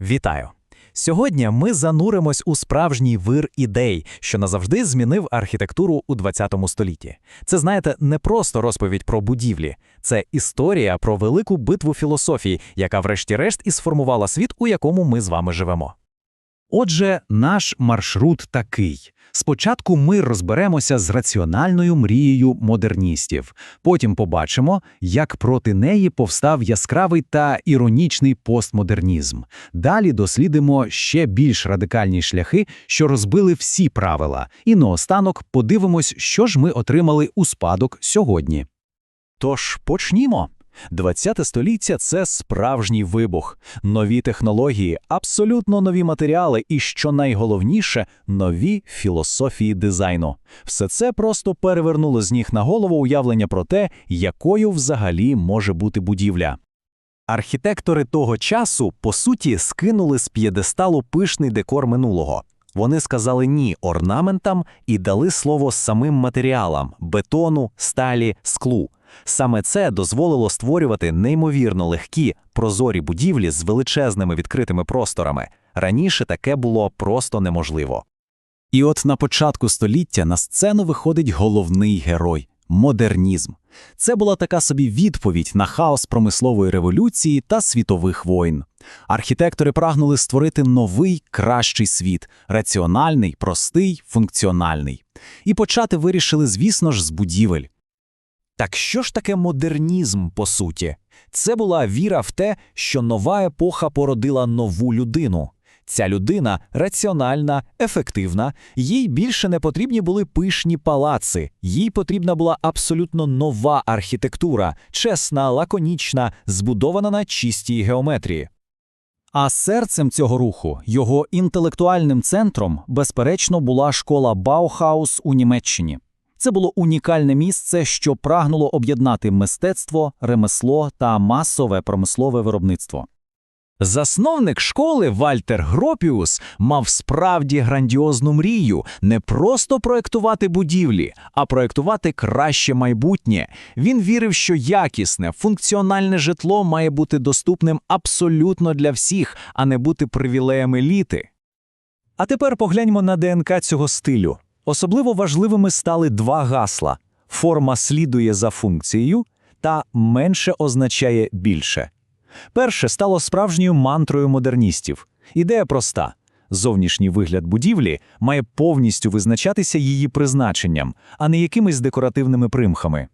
Вітаю! Сьогодні ми зануримось у справжній вир ідей, що назавжди змінив архітектуру у 20 столітті. Це, знаєте, не просто розповідь про будівлі, це історія про велику битву філософії, яка, врешті-решт, і сформувала світ, у якому ми з вами живемо. Отже, наш маршрут такий. Спочатку ми розберемося з раціональною мрією модерністів. Потім побачимо, як проти неї повстав яскравий та іронічний постмодернізм. Далі дослідимо ще більш радикальні шляхи, що розбили всі правила. І наостанок подивимось, що ж ми отримали у спадок сьогодні. Тож почнімо. 20 століття це справжній вибух, нові технології, абсолютно нові матеріали і, що найголовніше, нові філософії дизайну. Все це просто перевернуло з ніг на голову уявлення про те, якою взагалі може бути будівля. Архітектори того часу, по суті, скинули з п'єдесталу пишний декор минулого. Вони сказали ні орнаментам і дали слово самим матеріалам бетону, сталі, склу. Саме це дозволило створювати неймовірно легкі, прозорі будівлі з величезними відкритими просторами. Раніше таке було просто неможливо. І от на початку століття на сцену виходить головний герой модернізм. Це була така собі відповідь на хаос промислової революції та світових воїн. Архітектори прагнули створити новий, кращий світ, раціональний, простий, функціональний. І почати вирішили, звісно ж, з будівель. Так що ж таке модернізм, по суті? Це була віра в те, що нова епоха породила нову людину. Ця людина раціональна, ефективна, їй більше не потрібні були пишні палаци, їй потрібна була абсолютно нова архітектура, чесна, лаконічна, збудована на чистій геометрії. А серцем цього руху, його інтелектуальним центром, безперечно, була школа Баухаус у Німеччині. Це було унікальне місце, що прагнуло об'єднати мистецтво, ремесло та масове промислове виробництво. Засновник школи Вальтер Гропіус мав справді грандіозну мрію не просто проектувати будівлі, а проектувати краще майбутнє. Він вірив, що якісне, функціональне житло має бути доступним абсолютно для всіх, а не бути привілеєм еліти. А тепер погляньмо на ДНК цього стилю. Особливо важливими стали два гасла: форма слідує за функцією та менше означає більше. Перше стало справжньою мантрою модерністів. Ідея проста: зовнішній вигляд будівлі має повністю визначатися її призначенням, а не якимись декоративними примхами.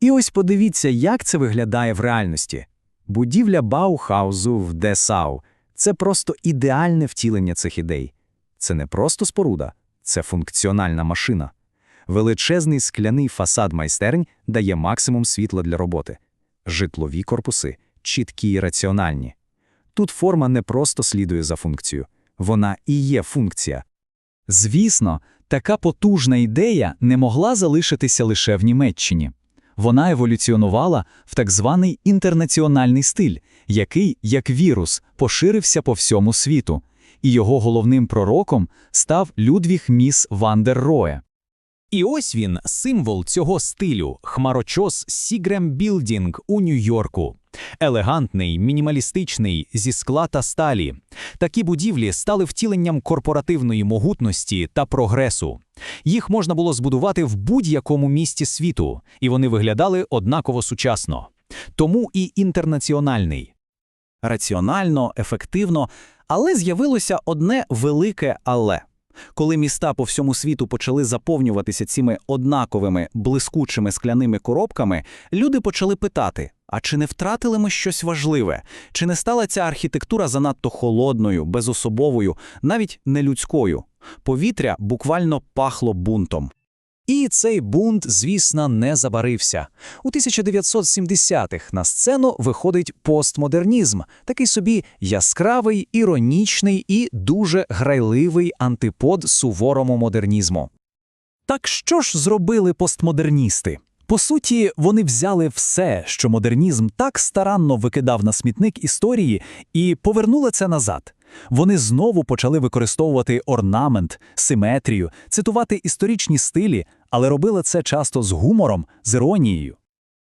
І ось подивіться, як це виглядає в реальності. Будівля Баухаузу в Десау це просто ідеальне втілення цих ідей. Це не просто споруда, це функціональна машина. Величезний скляний фасад майстернь дає максимум світла для роботи, житлові корпуси чіткі і раціональні. Тут форма не просто слідує за функцією, вона і є функція. Звісно, така потужна ідея не могла залишитися лише в Німеччині. Вона еволюціонувала в так званий інтернаціональний стиль, який, як вірус, поширився по всьому світу, і його головним пророком став Людвіг Міс Вандер Роє. І ось він, символ цього стилю, хмарочос Сігрем Білдінг у Нью-Йорку. Елегантний, мінімалістичний, зі скла та сталі. Такі будівлі стали втіленням корпоративної могутності та прогресу. Їх можна було збудувати в будь-якому місті світу, і вони виглядали однаково сучасно. Тому і інтернаціональний. Раціонально, ефективно, але з'явилося одне велике але. Коли міста по всьому світу почали заповнюватися цими однаковими блискучими скляними коробками, люди почали питати: а чи не втратили ми щось важливе? Чи не стала ця архітектура занадто холодною, безособовою, навіть не людською? Повітря буквально пахло бунтом. І цей бунт, звісно, не забарився. У 1970-х на сцену виходить постмодернізм, такий собі яскравий, іронічний і дуже грайливий антипод суворому модернізму. Так що ж зробили постмодерністи? По суті, вони взяли все, що модернізм так старанно викидав на смітник історії, і повернули це назад. Вони знову почали використовувати орнамент, симетрію, цитувати історичні стилі, але робили це часто з гумором, з іронією.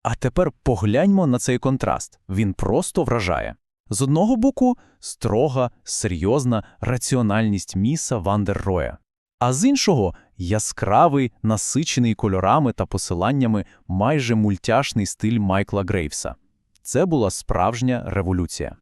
А тепер погляньмо на цей контраст він просто вражає. З одного боку – строга, серйозна раціональність Міса Вандерроя, а з іншого – яскравий, насичений кольорами та посиланнями майже мультяшний стиль Майкла Грейвса. Це була справжня революція.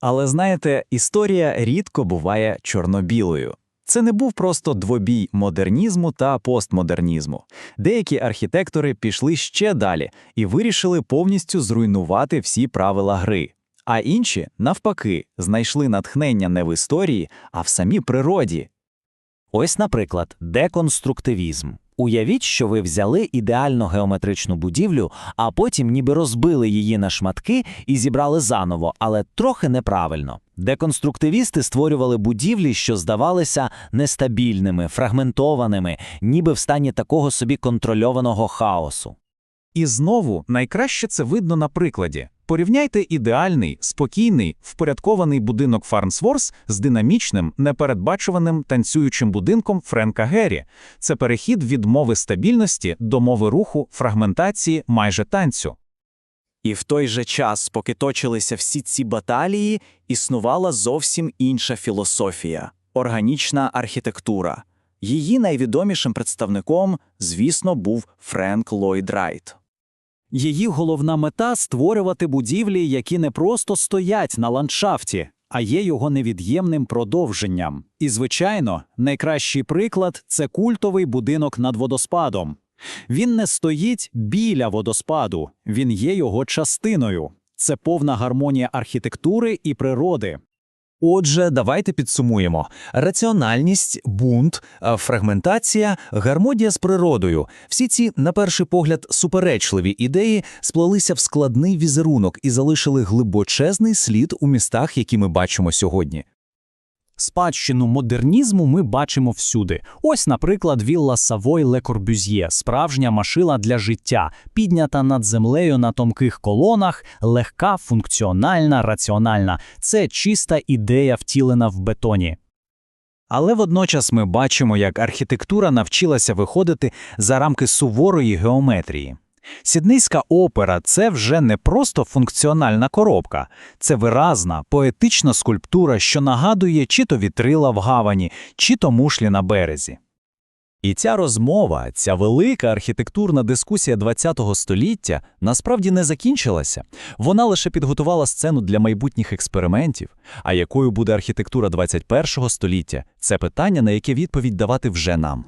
Але знаєте, історія рідко буває чорно-білою. Це не був просто двобій модернізму та постмодернізму. Деякі архітектори пішли ще далі і вирішили повністю зруйнувати всі правила гри. А інші, навпаки, знайшли натхнення не в історії, а в самій природі. Ось, наприклад, деконструктивізм. Уявіть, що ви взяли ідеально геометричну будівлю, а потім ніби розбили її на шматки і зібрали заново, але трохи неправильно. Деконструктивісти створювали будівлі, що здавалися нестабільними, фрагментованими, ніби в стані такого собі контрольованого хаосу. І знову найкраще це видно на прикладі. Порівняйте ідеальний, спокійний, впорядкований будинок Фарнсворс з динамічним, непередбачуваним танцюючим будинком Френка Геррі. Це перехід від мови стабільності до мови руху, фрагментації, майже танцю. І в той же час, поки точилися всі ці баталії, існувала зовсім інша філософія органічна архітектура. Її найвідомішим представником, звісно, був Френк Ллойд Райт. Її головна мета створювати будівлі, які не просто стоять на ландшафті, а є його невід'ємним продовженням. І, звичайно, найкращий приклад це культовий будинок над водоспадом. Він не стоїть біля водоспаду, він є його частиною. Це повна гармонія архітектури і природи. Отже, давайте підсумуємо: раціональність, бунт, е, фрагментація, гармонія з природою. Всі ці, на перший погляд, суперечливі ідеї сплелися в складний візерунок і залишили глибочезний слід у містах, які ми бачимо сьогодні. Спадщину модернізму ми бачимо всюди. Ось, наприклад, вілла Савой Ле Корбюз'є – справжня машина для життя, піднята над землею на тонких колонах, легка, функціональна, раціональна. Це чиста ідея, втілена в бетоні. Але водночас ми бачимо, як архітектура навчилася виходити за рамки суворої геометрії. Сіднейська опера це вже не просто функціональна коробка, це виразна, поетична скульптура, що нагадує чи то вітрила в гавані, чи то мушлі на березі. І ця розмова, ця велика архітектурна дискусія ХХ століття насправді не закінчилася. Вона лише підготувала сцену для майбутніх експериментів. А якою буде архітектура 21 століття – це питання, на яке відповідь давати вже нам.